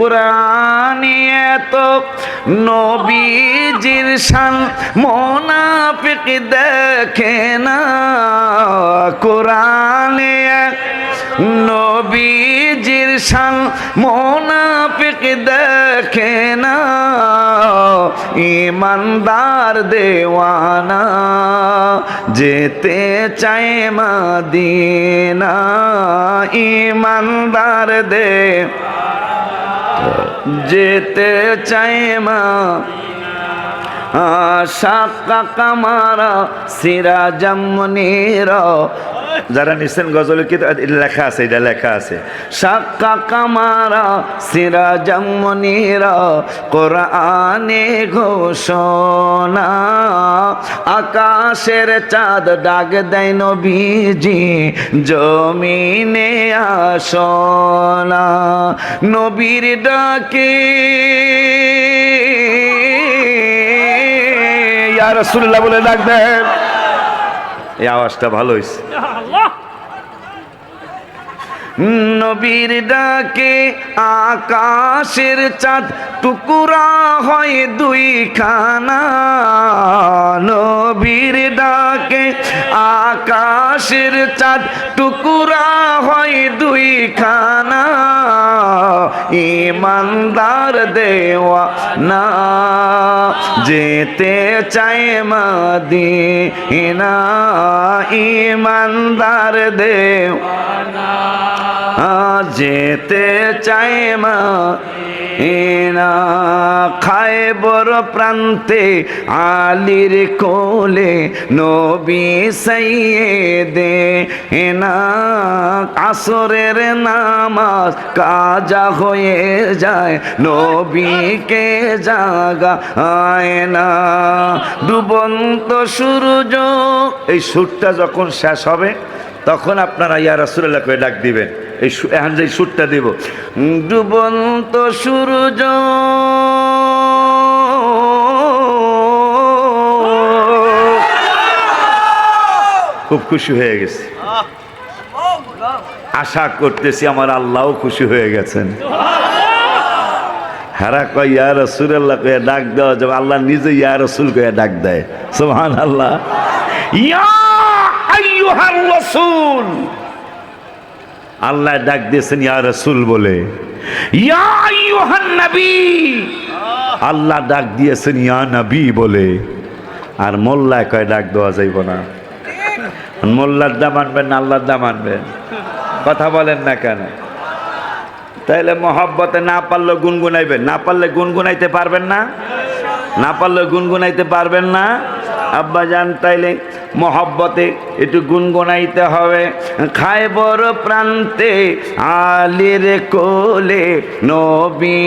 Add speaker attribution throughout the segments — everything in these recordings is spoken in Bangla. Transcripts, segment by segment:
Speaker 1: কোরআনে এত নবীজির শান মোনাফিক দেখে না। কোরআনে নবীজির শান মোনাফিক দেখে না। ইমানদার দেওয়ানা যেতে চায় মাদিনা। ইমানদার দে যেতে চাই মা। সাকা কামারা সিরা জামনির যারা নিছেন গজল কি লেখা আছে, এটা লেখা আছে। শাক্কা কামারা, সিরা জামনির, কোরআনে ঘোষণা, আকাশের চাঁদ ডাক দেয় নবীজি, জমিনে আসনা, নবীর ডাকে। রাসূলুল্লাহ বলে ডাক দেন। এই আওয়াজটা ভালো হয়েছে নবীর ডাকে আকাশের চাঁদ, টুকুরা হয় দুই খানা নবীর ডাকে আকাশের চাঁদ, টুকুরা হয় দুই খানা ইমানদার দেওয়া না, যেতে চায় মাদিনা। ইমানদার দেওয়া যেতে চাই মা এনা খায় বড় প্রান্তে আলির কোলে, নবী সাইয়ে দে এনা আসরের নামাজ কাজা হয়ে যায়, নবীকে জাগা আয় না। ডুবন্ত সূর্য, এই সুরটা যখন শেষ হবে, তখন আপনারা ইয়া রাসুল্লাহ করে ডাক দিবেন। এই এখন যে সুরটা দিব। ডুবন্ত সূর্য। খুব খুশি হয়ে গেছে। আশা করতেছি আমার আল্লাহও খুশি হয়ে গেছেন। হারা কয়, ইয়া রসুল্লাহ কয়ে, ডাক দেওয়া যাবে। আল্লাহ নিজে ইয়া রসুল কয়ে ডাক দেয়। সোহান আল্লাহ ইয়া রাসূল। আল্লাহ ডাক দিয়েছেন, ইয়া রসুল বলে। আল্লাহ ডাক দিয়েছেন, ইয়া নবী বলে। আর মোল্লায় কয়, ডাক দেওয়া যাইব না। মোল্লার দাম আনবেন না, আল্লাহর দাম আনবেন কথা বলেন না কেন? তাইলে মহব্বতে না পারলে গুনগুনাইবেন, না পারলে গুনগুনাইতে পারবেন না? না পারলে গুনগুনাইতে পারবেন না? আব্বা জান তাইলে মহব্বতে একটু গুনগুনাইতে হবে। খায় বড় প্রান্তে আলির কোলে নবী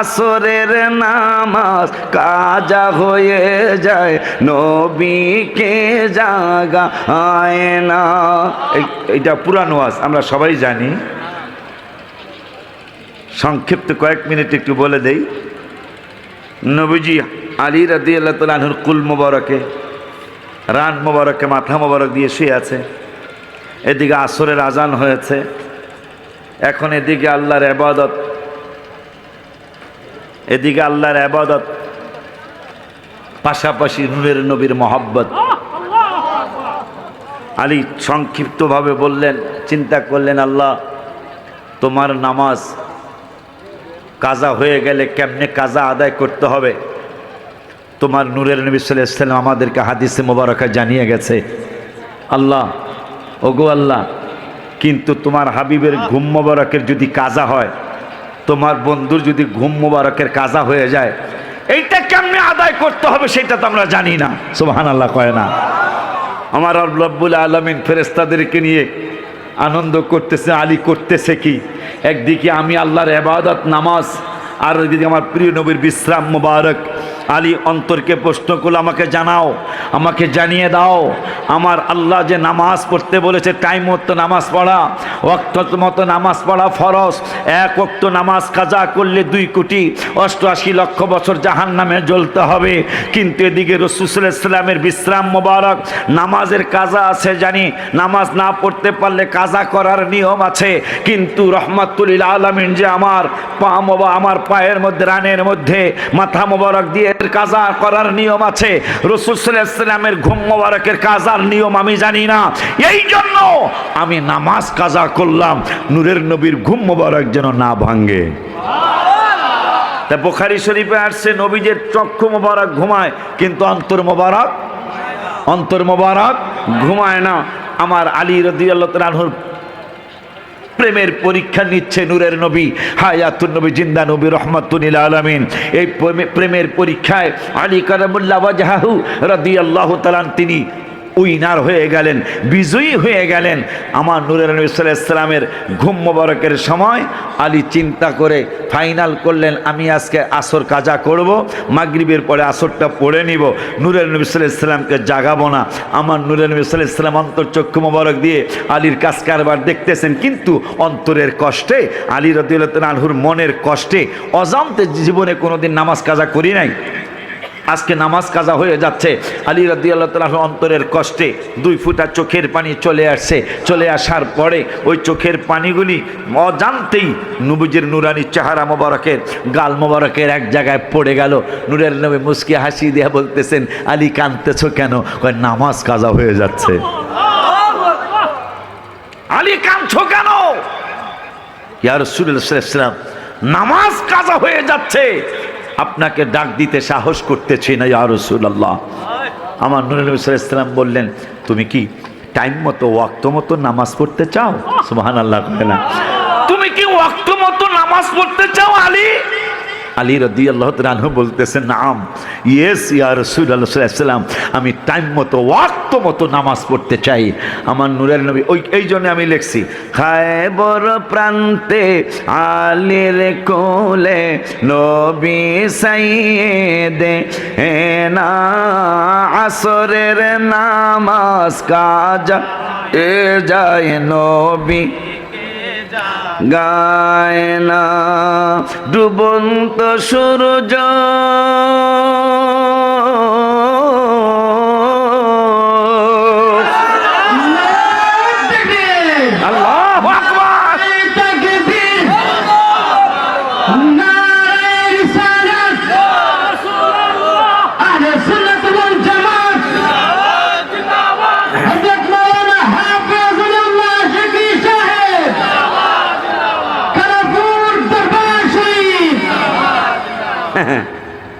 Speaker 1: আসরের নামাজ কাজা হয়ে যায়, নবীকে জাগা আয় না এইটা পুরানো আজ আমরা সবাই জানি। সংক্ষিপ্ত কয়েক মিনিট একটু বলে দেই। নবীজি আলী রাদি আল্লাহ তালুর কুল মোবারকে, রান মোবারকে, মাথা মোবারক দিয়ে শুয়ে আছে। এদিকে আসরের আজান হয়েছে। এখন এদিকে আল্লাহর আবাদত এদিকে আল্লাহর আবাদত পাশাপাশি নূরের নবীর মহব্বত। আলী সংক্ষিপ্তভাবে বললেন, চিন্তা করলেন, আল্লাহ, তোমার নামাজ কাজা হয়ে গেলে কেমনে কাজা আদায় করতে হবে? তোমার নূরের নবী সাল্লাহ ইসলাম আমাদেরকে হাদিসে মোবারকা জানিয়ে গেছে, আল্লাহ, ওগো আল্লাহ, কিন্তু তোমার হাবিবের ঘুম মোবারকের যদি কাজা হয়, তোমার বন্ধুর যদি ঘুম মোবারকের কাজা হয়ে যায়, এইটা কেমনে আদায় করতে হবে সেটা তো আমরা জানি না। সোহান আল্লাহ কয় না। আমার রব্বুল আলমিন ফেরেস্তাদেরকে নিয়ে আনন্দ করতেছে, আলী করতেছে কি? একদিকে আমি আল্লাহর এবাদত নামাজ আর ওইদিকে আমার প্রিয় নবীর বিশ্রাম মুবারক। আলী অন্তরকে প্রশ্ন করল, আমাকে জানাও, আমাকে জানিয়ে দাও, আমার আল্লাহ যে নামাজ পড়তে বলেছে টাইম মতো নামাজ পড়া ওক্ত মতো নামাজ পড়া ফরস এক ওক্ত নামাজ কাজা করলে দুই কোটি অষ্টআশি লক্ষ বছর জাহান নামে জ্বলতে হবে। কিন্তু এদিকে রসুল ইসলামের বিশ্রাম মোবারক, নামাজের কাজা আছে জানি, নামাজ না পড়তে পারলে কাজা করার নিয়ম আছে, কিন্তু রহমাতুল্লিল আলমিন যে আমার পা মোবা, আমার পায়ের মধ্যে, রানের মধ্যে মাথা মোবারক দিয়ে কাজা করার নিয়ম আছে। রসুল ইসলামের ঘুম মোবারকের কাজার নিয়ম আমি জানি না। এই জন্য আমি নামাজ কাজা করলাম, নূরের নবীর ঘুম মোবারক যেন না ভাঙ্গে বোখারি শরীফে আসছে, নবীজের চক্ষু মোবারক ঘুমায়, কিন্তু অন্তর মোবারক অন্তর মোবারক ঘুমায় না। আমার আলী রদি প্রেমের পরীক্ষা নিচ্ছে নূরের নবী, হায়াতুন নবী, জিন্দা নবী রহমাতুল আলমিন। এই প্রেমের পরীক্ষায় আলী কারামুল্লাহ ওয়াজাহু রদি আল্লাহ তালান তিনি উইনার হয়ে গেলেন, বিজয়ী হয়ে গেলেন। আমার নূরের নবী ইসলামের ঘুম মোবারকের সময় আলী চিন্তা করে ফাইনাল করলেন, আমি আজকে আসর কাজা করব, মাগরিবের পরে আসরটা পড়ে নিব। নূরের নবী ইসলামকে জাগাবো না। আমার নূরের নবী ইসলাম অন্তর্চক্ষু মোবারক দিয়ে আলীর কাজ কারবার দেখতেছেন, কিন্তু অন্তরের কষ্টে, আলী রদিউল্লাহ আলহুর মনের কষ্টে, অজান্তে জীবনে কোনোদিন নামাজ কাজা করি নাই। আজকে নামাজ কাজা হয়ে যাচ্ছে। আলী রাদি আল্লাহ তালাহ অন্তরের কষ্টে দুই ফুটা চোখের পানি চলে আসছে। চলে আসার পরে ওই চোখের পানিগুলি অজান্তেই নবুজের নুরানি চেহারা মোবারকের, গাল মোবারকের এক জায়গায় পড়ে গেল। নূরের নবী মুসকি হাসি দিয়া বলতেছেন, আলী কানতেছ কেন? কয়, নামাজ কাজা হয়ে যাচ্ছে। আলী, কাঁদছ কেন? ইয়া রসুলাম নামাজ কাজা হয়ে যাচ্ছে। আপনাকে ডাক দিতে সাহস করতেছি না, ইয়া রসুল্লাহ আমার নুরুল ইসলাম বললেন, তুমি কি টাইম মতো, ওয়াক্ত মতো নামাজ পড়তে চাও? সুহান আল্লাহ তুমি কি ওয়াক্ত মতো নামাজ পড়তে চাও, আলী? আলী রদি আল্লাহ রানহু বলতেছেন নাম ইয়েস ইয়া রসুল আল্লাহাম আমি টাইম মতো, ওয়াক্ত মতো নামাজ পড়তে চাই। আমার নূরের নবী, ওই, এই জন্য আমি লিখছি খায় বড় প্রান্তে আলীর কোলে নবী সাইদে এ না আসরের নামাজ কাজা এ যায় নবী গায় না ডুবন্ত সূর্য।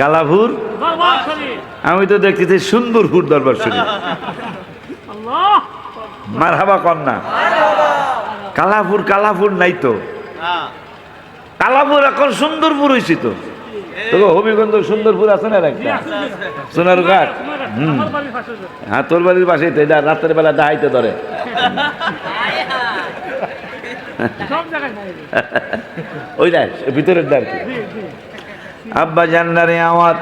Speaker 1: কালাভুর? আমি তো দেখতেছি সুন্দরপুর দরবার শরীফ। মার হাবা কন্যা। কালাপুর কালাপুর নাই তো। কালাপুর এখন সুন্দরপুর হয়েছি তো। তোকে হবিগঞ্জ সুন্দরপুর আছে না একটা? সোনার ঘাট? হুম। হ্যাঁ তোর বাড়ির পাশেই তো রাতের বেলা ডাহাইতে ধরে। ওই ভিতরের দ্বার কি আব্বা জান্নারে আমার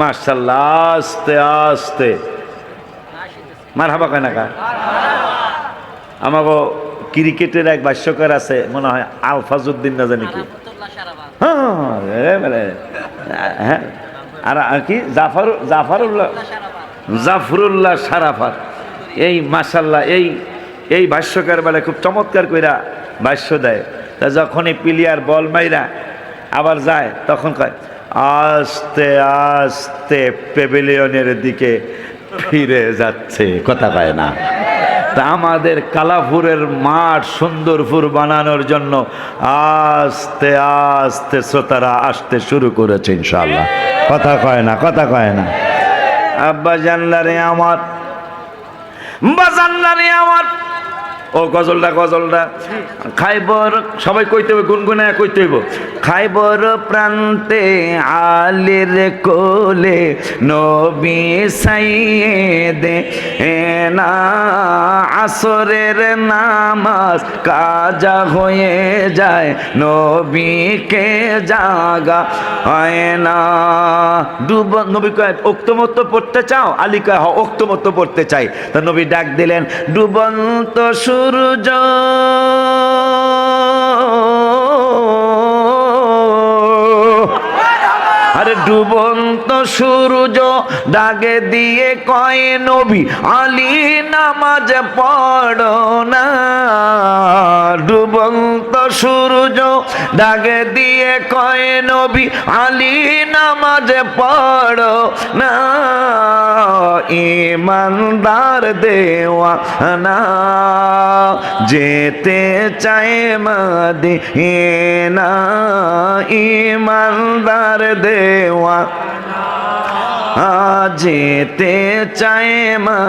Speaker 1: মার্শাল্লাহ আস্তে আস্তে। মার হাবা কয় না কা আমাকে ক্রিকেটের এক ভাষ্যকার আছে মনে হয় আলফাজুদ্দিন না জানি কি। হ্যাঁ, হ্যাঁ আর আর কি? জাফর জাফারুল্লাহ জাফরুল্লাহ সারাফাত এই মাসাল্লাহ এই এই ভাষ্যকার বেলা খুব চমৎকার কইরা ভাষ্য দেয়। তা যখনই প্লেয়ার বল মাইরা আবার যায়, তখন কয়, আস্তে আস্তে পেভিলিয়নের দিকে ফিরে যাচ্ছে। কথা কয় না। তা আমাদের কালাপুরের মাঠ সুন্দরপুর বানানোর জন্য আস্তে আস্তে শ্রোতারা আসতে শুরু করেছে ইনশাল্লাহ কথা কয় না, কথা কয় না। আব্বা জানলারে আমার বা জানলারে আমার। ও গজলটা গজলটা। খাইবর, সবাই কইতে হবে গুনগুনে কইতে হইব। খাইবর প্রান্তে আলের কোলে নবী সাইয়ে না আসরের নামাজ কাজা হয়ে যায়, নবীকে জাগা হয় না। ডুব নবী কয় ওক্তমত্ত পড়তে চাও? আলী কয় হ ওক্তমত্ত পড়তে চাই। তা নবী ডাক দিলেন, ডুবন্ত সূর্য। আরে ডুবন্ত সূর্য ডাকে দিয়ে কয় নবী, আলী নামাজ পড়ো না। ডুবন্ত সূর্য ডাকে দিয়ে কয় নবী, আলী নামাজ পড়ো না। ইমানদার দেওয়া না যেতে চায় মদিনা ইমানদার দেওয়া যেতে চায় মা